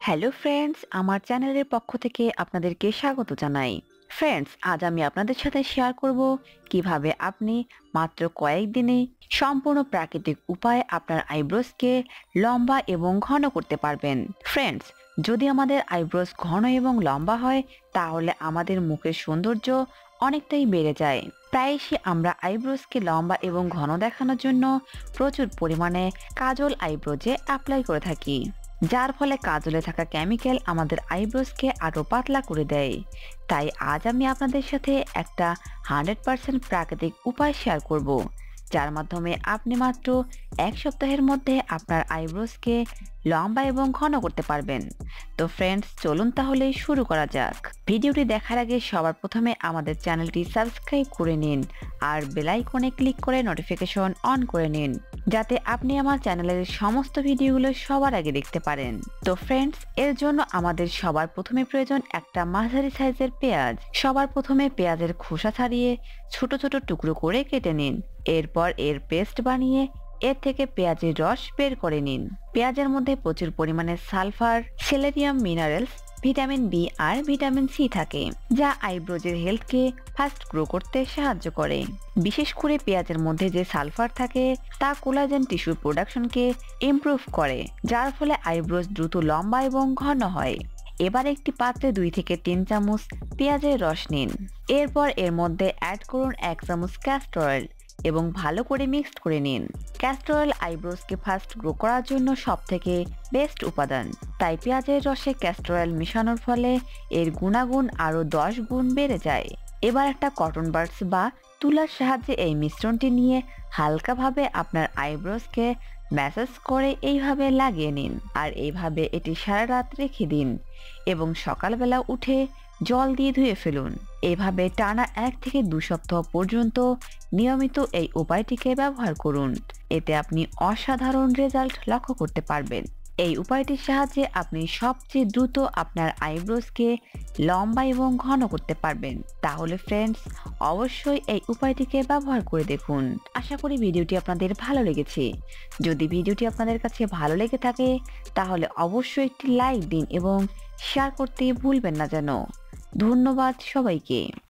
Hello friends আমার চ্যানেলের পক্ষ থেকে আপনাদেরকে স্বাগত জানাই। ফ্রেন্ডস আজ আমি আপনাদের সাথে শেয়ার করব কীভাবে আপনি মাত্র কয়েকদিনে সম্পূর্ণ প্রাকৃতিক উপায়ে আপনার আইব্রোসকে লম্বা এবং ঘন করতে পারবেন। ফ্রেন্ডস যদি আমাদের আইব্রোস ঘন এবং লম্বা হয়, তাহলে আমাদের মুখের সৌন্দর্য অনেকটাই বেড়ে যায়। প্রায়শই আমরা আইব্রোসকে লম্বা এবং ঘন দেখানোর জন্য প্রচুর পরিমাণে কাজল আইব্রোজে অ্যাপ্লাই করে থাকি। যার ফলে কাজলে থাকা কেমিক্যাল আমাদের আইব্রোসকে আরও পাতলা করে দেয়। তাই আজ আমি আপনাদের সাথে একটা হান্ড্রেড পার্সেন্ট প্রাকৃতিক উপায় শেয়ার করব, যার মাধ্যমে আপনি মাত্র এক সপ্তাহের মধ্যে আপনার আইব্রোসকে লম্বা এবং ঘন করতে পারবেন। তো ফ্রেন্ডস চলুন তাহলে শুরু করা যাক। ভিডিওটি দেখার আগে সবার প্রথমে আমাদের চ্যানেলটি সাবস্ক্রাইব করে নিন আর বেলাইকনে ক্লিক করে নোটিফিকেশন অন করে নিন। যাতে আপনি আমার চ্যানেলের সমস্ত ভিডিওগুলো সবার আগে দেখতে পারেন। তো ফ্রেন্ডস এর জন্য আমাদের সবার প্রথমে প্রয়োজন একটা মাঝারি সাইজের পেঁয়াজ। সবার প্রথমে পেঁয়াজের খোসা ছাড়িয়ে ছোট ছোট টুকরো করে কেটে নিন। এরপর এর পেস্ট বানিয়ে এর থেকে পেঁয়াজের রস বের করে নিন। পেঁয়াজের মধ্যে প্রচুর পরিমাণে sulphur, selenium minerals vitamin B আর ভিটামিন সি থাকে, যা আইব্রোজের হেলথকে ফাস্ট গ্রো করতে সাহায্য করে। বিশেষ করে পেঁয়াজের মধ্যে যে সালফার থাকে, তা কোলাজেন টিস্যুর প্রোডাকশনকে ইমপ্রুভ করে, যার ফলে আইব্রোজ দ্রুত লম্বা এবং ঘন হয়। এবার একটি পাত্রে দুই থেকে তিন চামচ পেঁয়াজের রস নিন। এরপর এর মধ্যে অ্যাড করুন এক চামচ ক্যাস্টর অয়েল এবং ভালো করে মিক্সড করে নিন। ক্যাস্টর অয়েল আইব্রোসকে ফাস্ট গ্রো করার জন্য সব থেকে বেস্ট উপাদান। তাই পেঁয়াজের রসে ক্যাস্টর অয়েল মেশানোর ফলে এর গুণাগুণ আরও দশ গুণ বেড়ে যায়। এবার একটা কটন বার্ডস বা তুলার সাহায্যে এই মিশ্রণটি নিয়ে হালকাভাবে আপনার আইব্রোসকে ম্যাসাজ করে এইভাবে লাগিয়ে নিন। আর এইভাবে এটি সারা রাত রেখে দিন। এবং সকালবেলা উঠে জল দিয়ে ধুয়ে ফেলুন। এভাবে টানা এক থেকে দু সপ্তাহ পর্যন্ত নিয়মিত এই উপায়টিকে ব্যবহার করুন। এতে আপনি অসাধারণ রেজাল্ট লক্ষ্য করতে পারবেন। এই উপায়টির সাহায্যে আপনি সবচেয়ে দ্রুত আপনার আইব্রোসকে লম্বা এবং ঘন করতে পারবেন। তাহলে ফ্রেন্ডস, অবশ্যই এই উপায়টিকে ব্যবহার করে দেখুন। আশা করি ভিডিওটি আপনাদের ভালো লেগেছে। যদি ভিডিওটি আপনাদের কাছে ভালো লেগে থাকে, তাহলে অবশ্যই একটি লাইক দিন এবং শেয়ার করতে ভুলবেন না যেন। ধন্যবাদ সবাইকে।